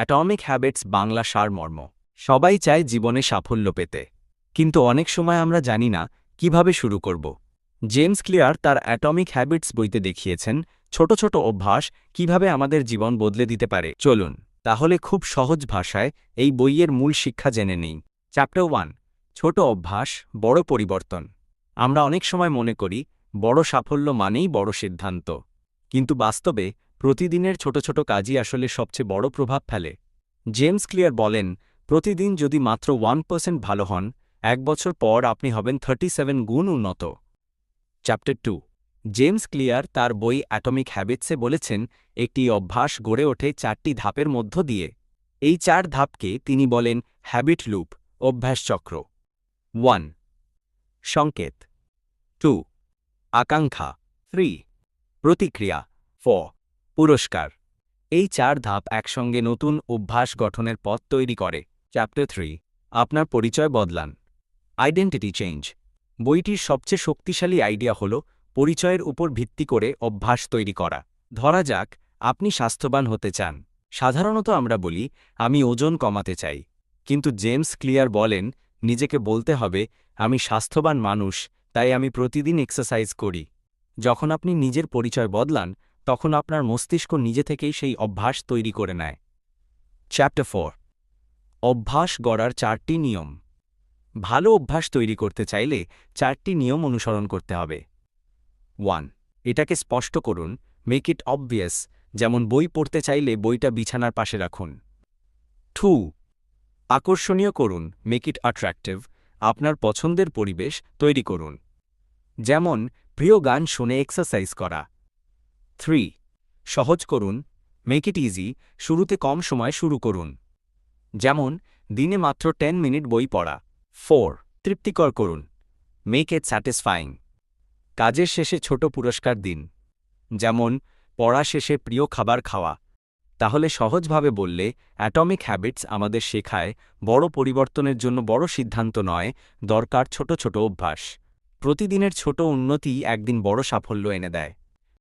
Atomic habits Bangla সারমর্ম। সবাই চায় জীবনে সাফল্য পেতে। কিন্তু অনেক সময় আমরা জানি না কীভাবে শুরু করব। জেমস ক্লিয়ার তার অ্যাটমিক হ্যাবিটস বইতে দেখিয়েছেন, ছোট ছোট অভ্যাস কীভাবে আমাদের জীবন বদলে দিতে পারে। চলুন, তাহলে খুব সহজ ভাষায় এই বইয়ের মূল শিক্ষা জেনে নিই। চ্যাপ্টার ওয়ান ছোট অভ্যাস, বড় পরিবর্তন। আমরা অনেক সময় মনে করি, বড় সাফল্য মানেই বড় সিদ্ধান্ত। কিন্তু বাস্তবে প্রতিদিনের ছোট ছোট কাজই আসলে সবচেয়ে বড় প্রভাব ফেলে। জেমস ক্লিয়ার বলেন, প্রতিদিন যদি মাত্র ওয়ান পার্সেন্ট ভালো হন, এক বছর পর আপনি হবেন থার্টি সেভেন গুণ উন্নত। Chapter two. জেমস ক্লিয়ার তার বই অ্যাটমিক হ্যাবিটসে বলেছেন, একটি অভ্যাস গড়ে ওঠে চারটি ধাপের মধ্য দিয়ে। এই চার ধাপকে তিনি বলেন হ্যাবিট লুপ, অভ্যাস চক্র। ওয়ান। সংকেত। টু। আকাঙ্ক্ষা। থ্রি। প্রতিক্রিয়া। ফ পুরস্কার। এই চার ধাপ একসঙ্গে নতুন অভ্যাস গঠনের পথ তৈরি করে। চ্যাপ্টার থ্রি আপনার পরিচয় বদলান। আইডেন্টিটি চেঞ্জ বইটির সবচেয়ে শক্তিশালী আইডিয়া হল পরিচয়ের উপর ভিত্তি করে অভ্যাস তৈরি করা। ধরা যাক, আপনি স্বাস্থ্যবান হতে চান। সাধারণত আমরা বলি, আমি ওজন কমাতে চাই। কিন্তু জেমস ক্লিয়ার বলেন, নিজেকে বলতে হবে, আমি স্বাস্থ্যবান মানুষ, তাই আমি প্রতিদিন এক্সারসাইজ করি। যখন আপনি নিজের পরিচয় বদলান তখন আপনার মস্তিষ্ক নিজে থেকেই সেই অভ্যাস তৈরি করে নেয়। চ্যাপ্টার ফোর অভ্যাস গড়ার চারটি নিয়ম। ভালো অভ্যাস তৈরি করতে চাইলে চারটি নিয়ম অনুসরণ করতে হবে। ওয়ান এটাকে স্পষ্ট করুন মেক ইট অবভিয়াস যেমন বই পড়তে চাইলে বইটা বিছানার পাশে রাখুন। টু আকর্ষণীয় করুন মেক ইট অ্যাট্রাক্টিভ আপনার পছন্দের পরিবেশ তৈরি করুন। যেমন, প্রিয় গান শুনে এক্সারসাইজ করা। থ্রি সহজ করুন মেক ইট ইজি শুরুতে কম সময় শুরু করুন। যেমন, দিনে মাত্র টেন মিনিট বই পড়া। ফোর তৃপ্তিকর করুন মেক ইট স্যাটিসফাইং কাজের শেষে ছোট পুরস্কার দিন। যেমন, পড়া শেষে প্রিয় খাবার খাওয়া। তাহলে সহজভাবে বললে অ্যাটমিক হ্যাবিটস আমাদের শেখায়, বড় পরিবর্তনের জন্য বড় সিদ্ধান্ত নয়, দরকার ছোট ছোট অভ্যাস। প্রতিদিনের ছোট উন্নতি একদিন বড় সাফল্য এনে দেয়।